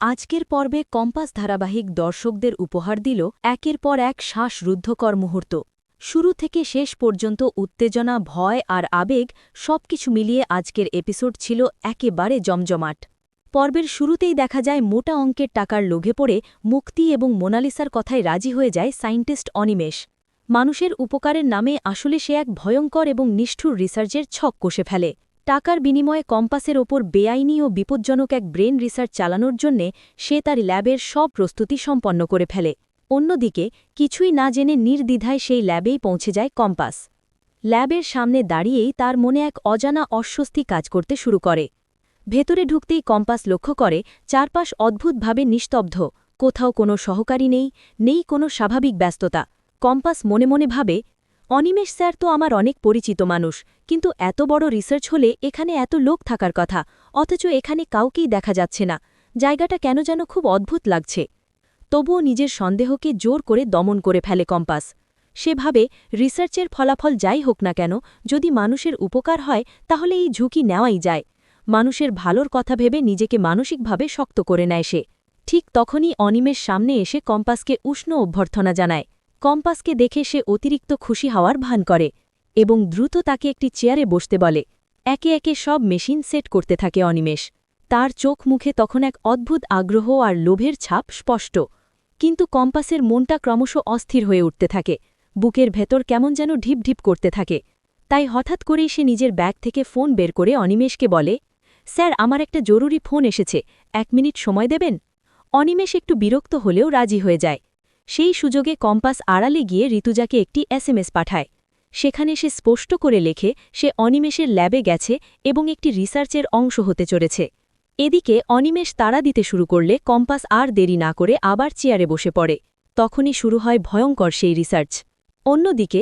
আজকের পর্বে কম্পাস ধারাবাহিক দর্শকদের উপহার দিল একের পর এক শ্বাসরুদ্ধকর মুহূর্ত। শুরু থেকে শেষ পর্যন্ত উত্তেজনা, ভয় আর আবেগ সবকিছু মিলিয়ে আজকের এপিসোড ছিল একেবারে জমজমাট। পর্বের শুরুতেই দেখা যায় মোটা অঙ্কের টাকার লোভে পড়ে মুক্তি এবং মোনালিসার কথায় রাজি হয়ে যায় সাইন্টিস্ট অনিমেষ। মানুষের উপকারের নামে আসলে সে এক ভয়ঙ্কর এবং নিষ্ঠুর রিসার্চের ছক কষে ফেলে। টাকার বিনিময়ে কম্পাসের ওপর বেআইনি ও বিপজ্জনক এক ব্রেন রিসার্চ চালানোর জন্যে সে তার ল্যাবের সব প্রস্তুতি সম্পন্ন করে ফেলে। অন্যদিকে, কিছুই না জেনে নির্দ্বিধায় সেই ল্যাবেই পৌঁছে যায় কম্পাস। ল্যাবের সামনে দাঁড়িয়েই তার মনে এক অজানা অস্বস্তি কাজ করতে শুরু করে। ভেতরে ঢুকতেই কম্পাস লক্ষ্য করে, চারপাশ অদ্ভুতভাবে নিস্তব্ধ। কোথাও কোনো সহকারী নেই নেই কোনো স্বাভাবিক ব্যস্ততা। কম্পাস মনে মনে ভাবে অনিমেষ স্যার তো আমার অনেক পরিচিত মানুষ, কিন্তু এত বড় রিসার্চ হলে এখানে এত লোক থাকার কথা, অথচ এখানে কাউকেই দেখা যাচ্ছে না। জায়গাটা কেন যেন খুব অদ্ভুত লাগছে। তবুও নিজের সন্দেহকে জোর করে দমন করে ফেলে কম্পাস। সেভাবে রিসার্চের ফলাফল যাই হোক না কেন, যদি মানুষের উপকার হয়, তাহলে এই ঝুঁকি নেওয়াই যায়। মানুষের ভালোর কথা ভেবে নিজেকে মানসিকভাবে শক্ত করে নেয় সে। ঠিক তখনই অনিমেষ সামনে এসে কম্পাসকে উষ্ণ অভ্যর্থনা জানায়। কম্পাসকে দেখে সে অতিরিক্ত খুশি হওয়ার ভান করে এবং দ্রুত তাকে একটি চেয়ারে বসতে বলে। একে একে সব মেশিন সেট করতে থাকে অনিমেষ। তার চোখ মুখে তখন এক অদ্ভুত আগ্রহ আর লোভের ছাপ স্পষ্ট। কিন্তু কম্পাসের মনটা ক্রমশ অস্থির হয়ে উঠতে থাকে। বুকের ভেতর কেমন যেন ঢিপ ঢিপ করতে থাকে। তাই হঠাৎ করেই সে নিজের ব্যাগ থেকে ফোন বের করে অনিমেষকে বলে, স্যার, আমার একটা জরুরি ফোন এসেছে। এক মিনিট সময় দেবেন? অনিমেষ একটু বিরক্ত হলেও রাজি হয়ে যায়। সেই সুযোগে কম্পাস আড়ালে গিয়ে ঋতুজাকে একটি এসএমএস পাঠায়। সেখানে সে স্পষ্ট করে লেখে, সে অনিমেষের ল্যাবে গেছে এবং একটি রিসার্চের অংশ হতে চলেছে। এদিকে অনিমেষ তাড়া দিতে শুরু করলে কম্পাস আর দেরি না করে আবার চেয়ারে বসে পড়ে। তখনই শুরু হয় ভয়ঙ্কর সেই রিসার্চ। অন্যদিকে